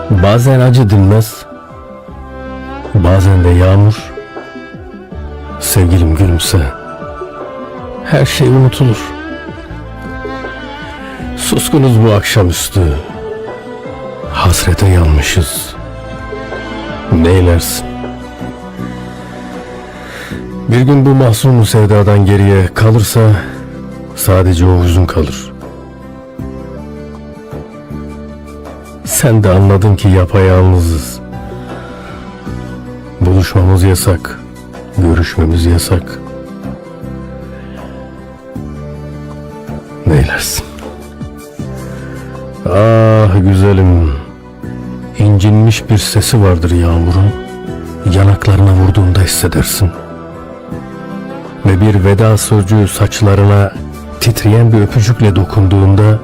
Bazen acı dinmez, bazen de yağmur. Sevgilim gülümse, her şey unutulur. Suskunuz bu akşamüstü, hasrete yanmışız. Neylersin? Bir gün bu mahzun sevdadan geriye kalırsa sadece o hüzün kalır. Sen de anladın ki yapayalnızız. Buluşmamız yasak. Görüşmemiz yasak. Neylersin? Ah güzelim. İncinmiş bir sesi vardır yağmurun. Yanaklarına vurduğunda hissedersin. Ve bir veda sözcüğü saçlarına titreyen bir öpücükle dokunduğunda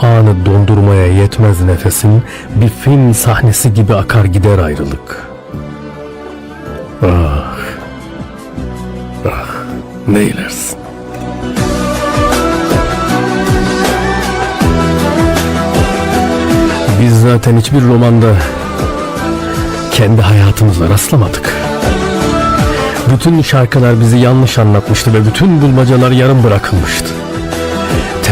anı dondurmaya yetmez nefesin bir film sahnesi gibi akar gider ayrılık. Ah, ah, neylersin? Biz zaten hiçbir romanda kendi hayatımıza rastlamadık. Bütün şarkılar bizi yanlış anlatmıştı ve bütün bulmacalar yarım bırakılmıştı.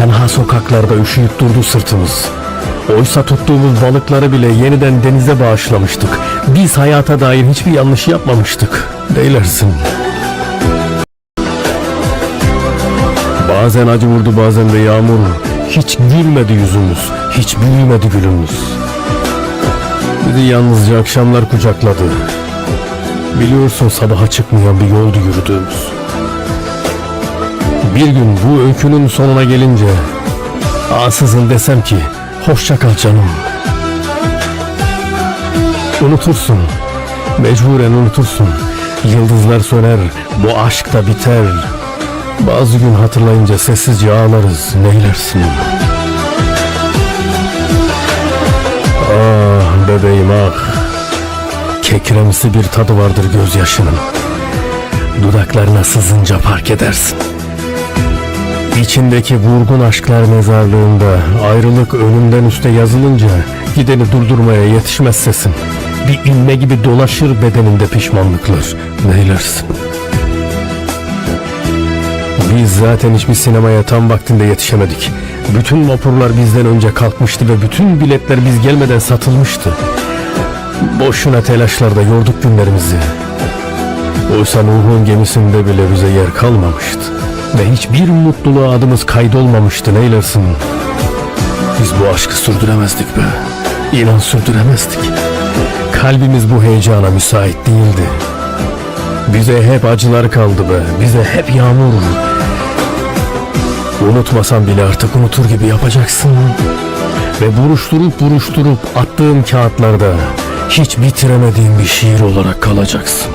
Tenha sokaklarda üşüyüp durdu sırtımız. Oysa tuttuğumuz balıkları bile yeniden denize bağışlamıştık. Biz hayata dair hiçbir yanlış yapmamıştık. Deylersin. Bazen acı vurdu bazen de yağmur. Hiç gülmedi yüzümüz. Hiç büyümedi gülümüz. Bizi yalnızca akşamlar kucakladı. Biliyorsun sabaha çıkmayan bir yoldu yürüdüğümüz. Bir gün bu öykünün sonuna gelince ansızın desem ki hoşça kal canım. Unutursun. Mecburen unutursun. Yıldızlar söner, bu aşk da biter. Bazı gün hatırlayınca sessizce ağlarız, neylersin? Ah bebeğim ah. Kekremsi bir tadı vardır gözyaşının. Dudaklarına sızınca fark edersin. İçindeki vurgun aşklar mezarlığında ayrılık önünden üste yazılınca gideni durdurmaya yetişmez sesin. Bir inme gibi dolaşır bedeninde pişmanlıklar. Neylersin? Biz zaten hiçbir sinemaya tam vaktinde yetişemedik. Bütün vapurlar bizden önce kalkmıştı ve bütün biletler biz gelmeden satılmıştı. Boşuna telaşlarda yorduk günlerimizi. Oysa Nuh'un gemisinde bile bize yer kalmamıştı. Ve hiçbir mutluluğa adımız kaydolmamıştı neylersin. Biz bu aşkı sürdüremezdik be. İnan sürdüremezdik. Kalbimiz bu heyecana müsait değildi. Bize hep acılar kaldı be. Bize hep yağmur. Unutmasan bile artık unutur gibi yapacaksın. Ve buruşturup buruşturup attığım kağıtlarda hiç bitiremediğim bir şiir olarak kalacaksın.